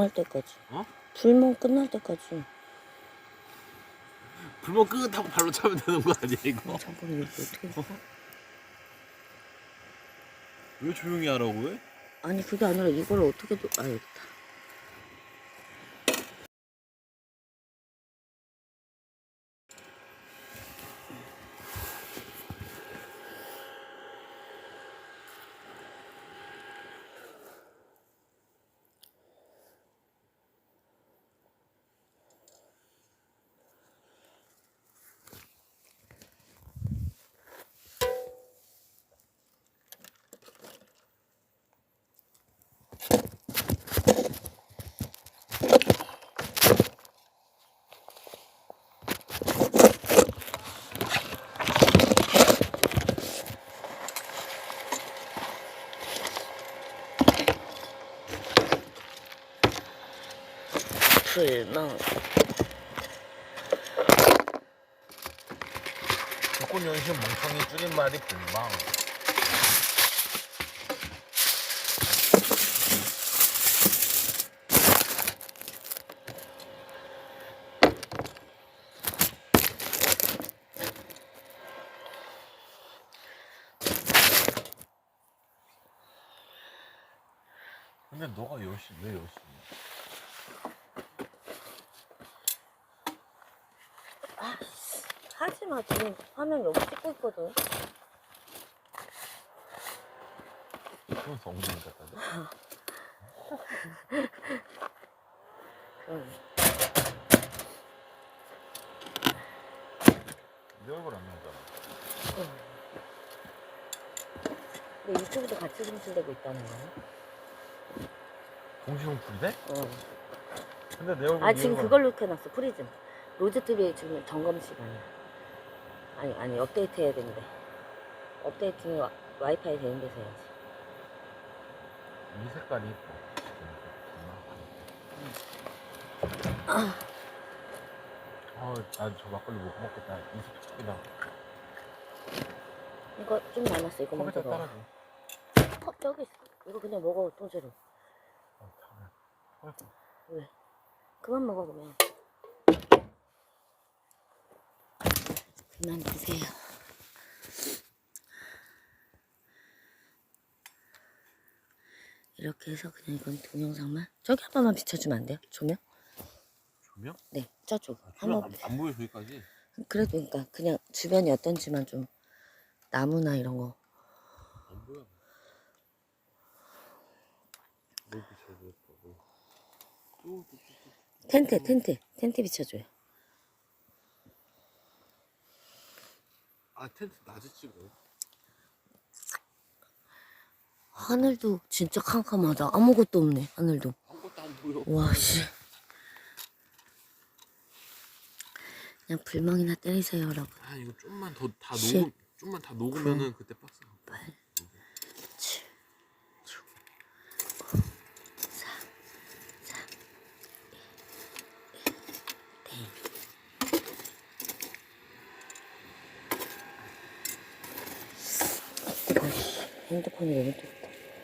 할 때까지. 어? 불멍 끝날 때까지. 불만 끄하고 발로 차면 되는 거 아니야 이거? 어, 잠깐 이거 어떻게? 왜 조용히 하라고 해? 아니 그게 아니라 이걸 어떻게 도... 아 여기다. 불멍. 조건 연신 멍청이 줄임말이 불망. 근데 너가 열심히 왜열 심히? 하지 마 지금 화면 여기 찍고 있거든. 그건 엉덩이 같다. 응. 내 얼굴 안 나오잖아. 근데 유튜브도 같이 송출되고 있다는 거야. 공시용풀이네? 어. 근데 내 얼굴 아이 지금 그걸로 켜놨어 프리즘. 로즈TV에 지금 점검 시간이야. 아니 아니 업데이트 해야 되는데. 업데이트는 와, 와이파이 되는 데서 해야지. 이 색깔이 예뻐. 아, 아, 난저 막걸리 못 먹겠다. 이색 죽이다. 이거 좀 남았어. 이거 먼저 컵에다 넣어. 따라줘. 컵 저기 있어. 이거 그냥 먹어 통째로. 아, 참. 왜? 그만 먹어 그러면. 그만 드세요. 이렇게 해서 그냥 이건 동영상만 저기 한 번만 비춰주면 안 돼요? 조명? 조명? 네, 저쪽 아, 한번 안, 안 보여 저기까지. 그래도 그러니까 그냥 주변이 어떤지만 좀 나무나 이런 거 안 보여. 뭘 비춰줘. 텐트 텐트 텐트 비춰줘요. 아 텐트 낮에 찍어. 하늘도 진짜 캄캄하다. 아무것도 없네 하늘도. 아무것도 안 보여. 와 씨. 그냥 불멍이나 때리세요 여러분. 아 이거 좀만 더다 십, 녹음, 좀만 다 녹으면은 그때 박스. 팔, 핸드폰이 왜 이렇게